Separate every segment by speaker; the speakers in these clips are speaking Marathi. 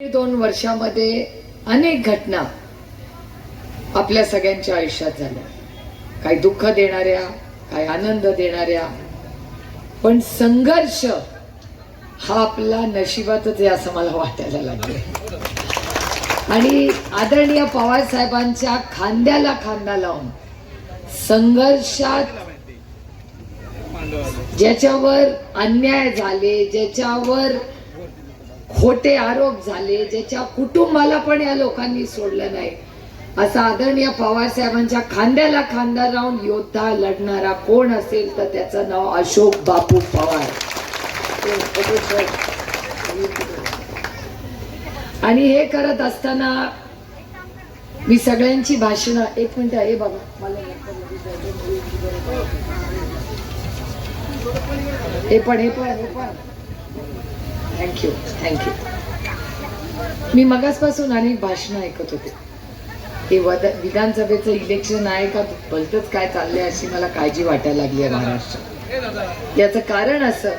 Speaker 1: दोन वर्षामध्ये अनेक घटना आपल्या सगळ्यांच्या आयुष्यात झाल्या. काही दुःख देणाऱ्या काही आनंद देणाऱ्या. पण संघर्ष हा आपला नशिबातच आहे असं मला वाटायला लागले आणि आदरणीय पवार साहेबांच्या खांद्याला खांदा लावून संघर्षात ज्याच्यावर अन्याय झाले ज्याच्यावर खोटे आरोप झाले ज्याच्या कुटुंबाला पण या लोकांनी सोडलं नाही. असा आदरणीय पवार साहेबांच्या खांद्याला खांदा राहून योद्धा लढणारा कोण असेल तर त्याचं नाव अशोक बापू पवार. आणि हे करत असताना मी सगळ्यांची भाषणं एक मिनिट हे बाबा मला हे पण हे पण हे पण. थँक्यू थँक्यू मी मगासपासून अनेक भाषणं ऐकत होते. हे वद विधानसभेचं इलेक्शन आहे का भलतंच काय चाललंय अशी मला काळजी वाटायला लागली आहे महाराष्ट्रात. याचं कारण असं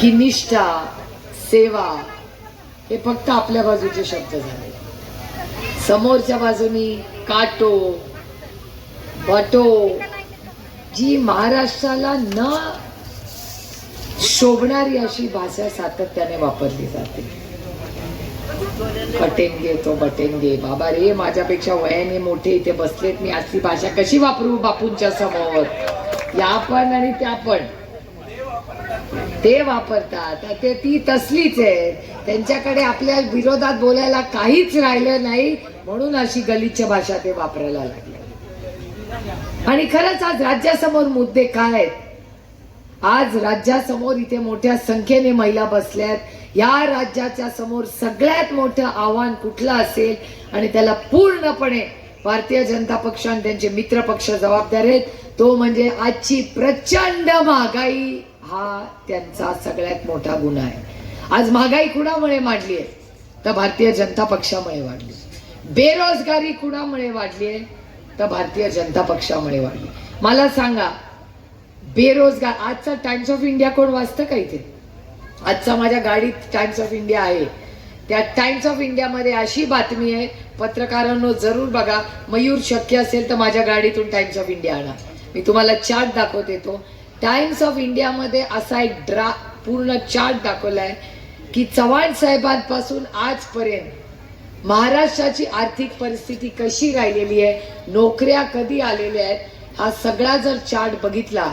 Speaker 1: की निष्ठा सेवा हे फक्त आपल्या बाजूचे शब्द झाले. समोरच्या बाजूनी काटो बटो जी महाराष्ट्राला न शोभणारी अशी भाषा सातत्याने वापरली जाते. कटेंगे तो बटेंगे बाबा रे माझ्यापेक्षा वयाने मोठे इथे बसलेत. मी असली भाषा कशी वापरू बापूंच्या समोर? या पण आणि त्या पण. ते वापरतात. ते ती तसलीच आहे त्यांच्याकडे आपल्या विरोधात बोलायला काहीच राहिलं नाही. म्हणून अशी गलिच्छ भाषा ते वापरायला लागले. आणि खरंच आज राज्यासमोर मुद्दे काय आहेत? आज राज्यासमोर इथे मोठ्या संख्येने महिला बसल्यात. या राज्याच्या समोर सगळ्यात मोठं आव्हान कुठलं असेल? आणि त्याला पूर्णपणे भारतीय जनता पक्ष आणि त्यांचे मित्र पक्ष जबाबदार आहेत. तो म्हणजे आजची प्रचंड महागाई हा त्यांचा सगळ्यात मोठा गुन्हा आहे. आज महागाई कुणामुळे वाढली आहे? तर भारतीय जनता पक्षामुळे वाढली बेरोजगारी कुणामुळे वाढली आहे? तर भारतीय जनता पक्षामुळे वाढली मला सांगा बेरोजगार. आजचा टाइम्स ऑफ इंडिया कोण वाचतं का इथे? आजचा माझ्या गाडीत टाइम्स ऑफ इंडिया आहे. त्या टाइम्स ऑफ इंडियामध्ये अशी बातमी आहे पत्रकारांनो जरूर बघा. मयूर शक्य असेल तर माझ्या गाडीतून टाइम्स ऑफ इंडिया आणा. मी तुम्हाला चार्ट दाखवते तो. टाइम्स ऑफ इंडियामध्ये असा एक ड्रा पूर्ण चार्ट दाखवला आहे की चव्हाण साहेबांपासून आजपर्यंत महाराष्ट्राची आर्थिक परिस्थिती कशी राहिलेली आहे नोकऱ्या कधी आलेल्या आहेत हा सगळा जर चार्ट बघितला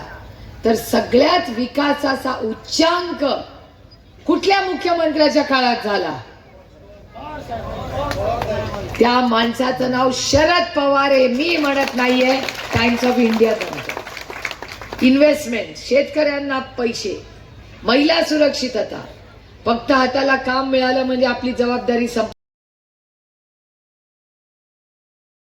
Speaker 1: तर सगळ्यात विकासाचा उच्चांक कुठल्या मुख्यमंत्र्याच्या काळात झाला? त्या माणसाचं नाव शरद पवार आहे मी म्हणत नाहीये टाइम्स ऑफ इंडिया इन्व्हेस्टमेंट शेतकऱ्यांना पैसे महिला सुरक्षितता. फक्त हाताला काम मिळालं म्हणजे आपली जबाबदारी संप